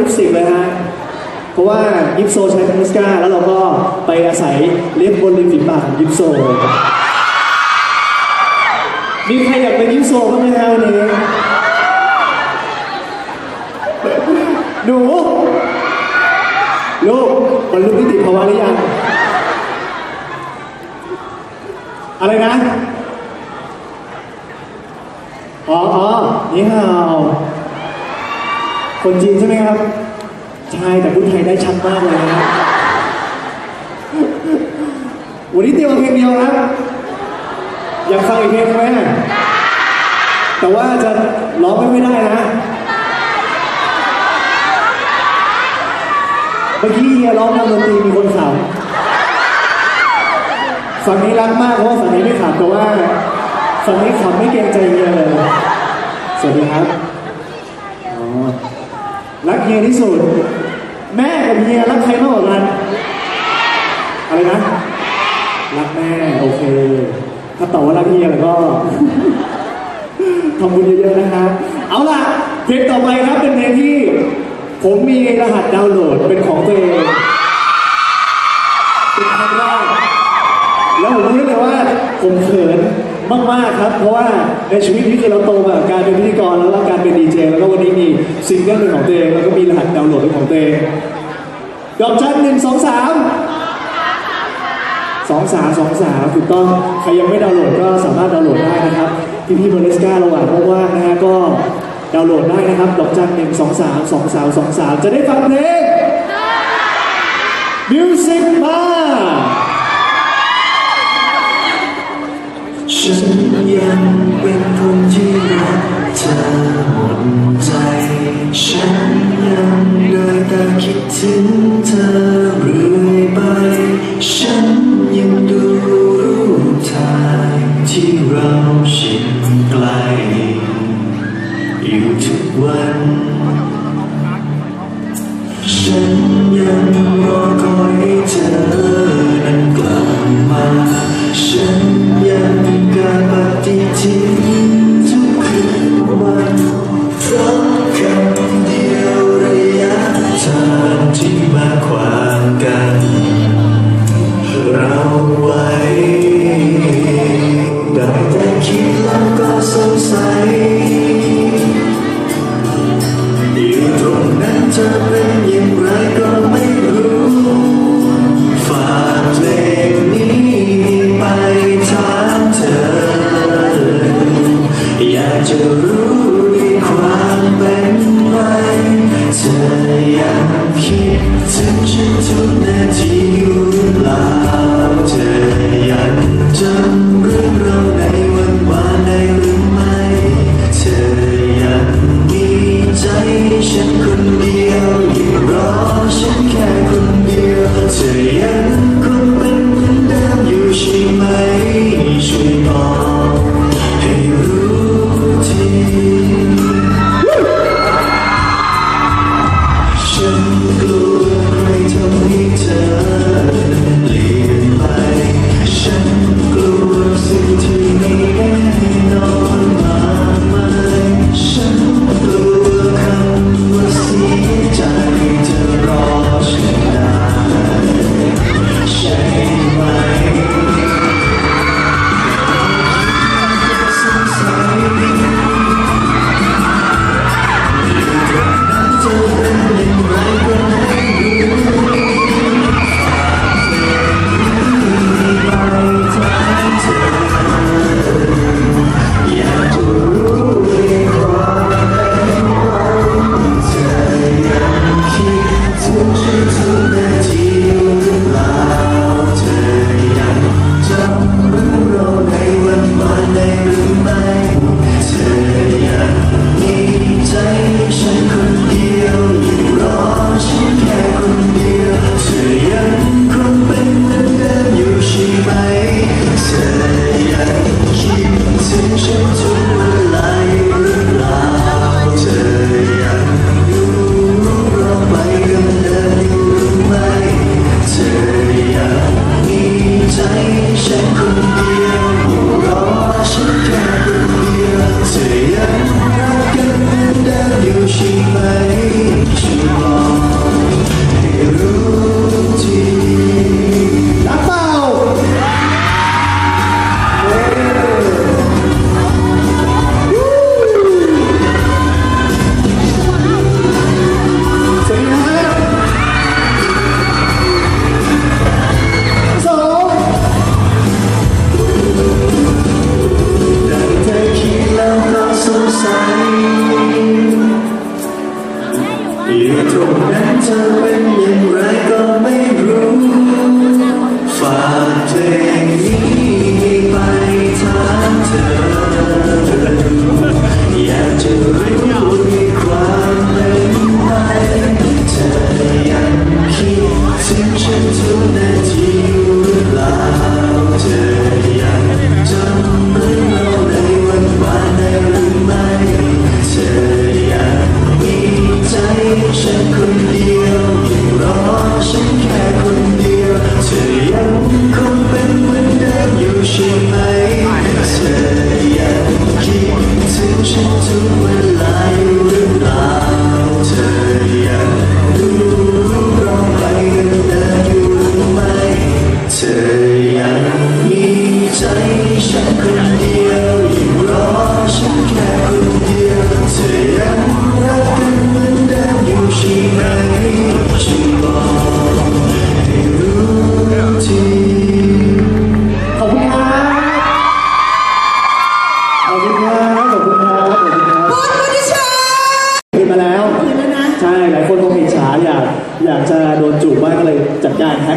ลิปสติกเลยฮะ เพราะว่ายิปโซใช้ทั้งมิสกาแล้วเราก็ไปอาศัยเล็บบนริมฝีปากของยิปโซ มีใครอยากเป็นยิปโซบ้างไหมฮะวันนี้หนูลูกบรรลุนิติภาวะหรือยัง อะไรนะ อ๋ออ๋อนี่ฮะ คนจีนใช่ไหมครับ ใช่แต่พูดไทยได้ชัดมากเลยนะวันนี้เตรียมเพลงเดียวนะอยากฟังอีกเพลงไหมแต่ว่าจะร้องไม่ได้นะ เมื่อกี้เฮียร้องนำดนตรีมีคนขำฝั่งนี้รักมากเพราะว่าฝั่งนี้ไม่ขำแต่ว่าฝั่งนี้ขำไม่เกรงใจเฮียเลย สวัสดีครับ อ๋อ รักเฮียที่สุด แม่กับเฮียรักใครมากกว่ากันอะไรนะ รักแม่โอเค ถ้าตอบว่ารักเฮียแล้วก็ทำบุญเยอะๆนะครับ เอาล่ะเพลงต่อไปครับเป็นเพลงที่ ผมมีรหัสดาวน์โหลดเป็นของตัวเองเป็นครั้งแรกแล้วผมรู้เลยว่าผมเขิน มากๆครับ เพราะว่าในชีวิตนี้คือเราโตมากับการเป็นพิธีกรแล้วก็การเป็นดีเจแล้วก็วันนี้มีซิงเกิลเป็นของตัวเองแล้วก็มีรหัสดาวน์โหลดเป็นของตัวเองดอกจันหนึ่งสองสามสองสามสองสามถูกต้องใครยังไม่ดาวน์โหลดก็สามารถดาวน์โหลดได้นะครับพี่พี่ๆเบร์เลสการะหว่างว่างๆนะฮะก็ดาวน์โหลดได้นะครับ ดอกจันหนึ่งสองสามสองสามสองสามจะได้ฟังเพลงมิวสิกมา ฉันยังเป็นคนที่รักเธอหมดใจ ฉันยังได้แต่คิดถึง ตรงนั้นจะเป็นอย่างไรก็ไม่รู้ฝากเธอ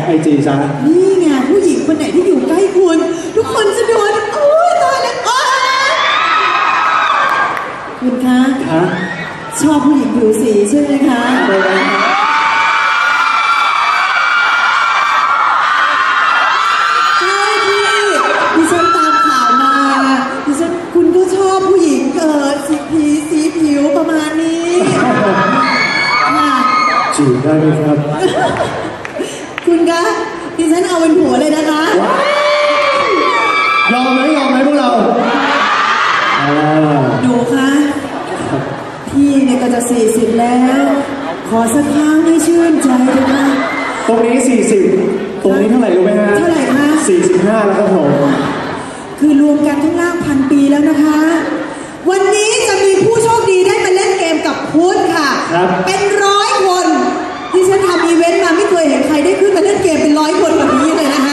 ไอจีซะ นี่ไงผู้หญิงคนไหนที่อยู่ใกล้คุณ ทุกคนจะโดนโอ้ยตายแล้วโอ๊ยคุณคะฮะชอบผู้หญิงผิวสีใช่ไหมคะอะไรนะใช่พี่ดิฉันตามข่าวมาดิฉันคุณก็ชอบผู้หญิงเกิดสีผีสีผิวประมาณนี้ค่ะจูบได้ไหมครับ คุณคะดิฉันเอาเป็นผัวเลยนะคะยอมไหมยอมไหมพวกเราอ่าหนูคะพี่เนี่ยก็จะสี่สิบแล้ว ขอสักครั้งให้ชื่นใจเลยค่ะตรงนี้ 40 ตรงนี้เท่าไหร่รู้ไหมฮะเท่าไหร่คะ45 แล้วครับผมคือรวมกันทั้งล่างพันปีแล้วนะคะ วันนี้จะมีผู้โชคดีได้มาเล่นเกมกับพุทธค่ะ ครับ เป็นร้อยคน ที่ฉันทำอีเวนต์มาไม่เคยเห็นใครได้ขึ้นมาเล่นเกมเป็นร้อยคนแบบนี้เลยนะคะ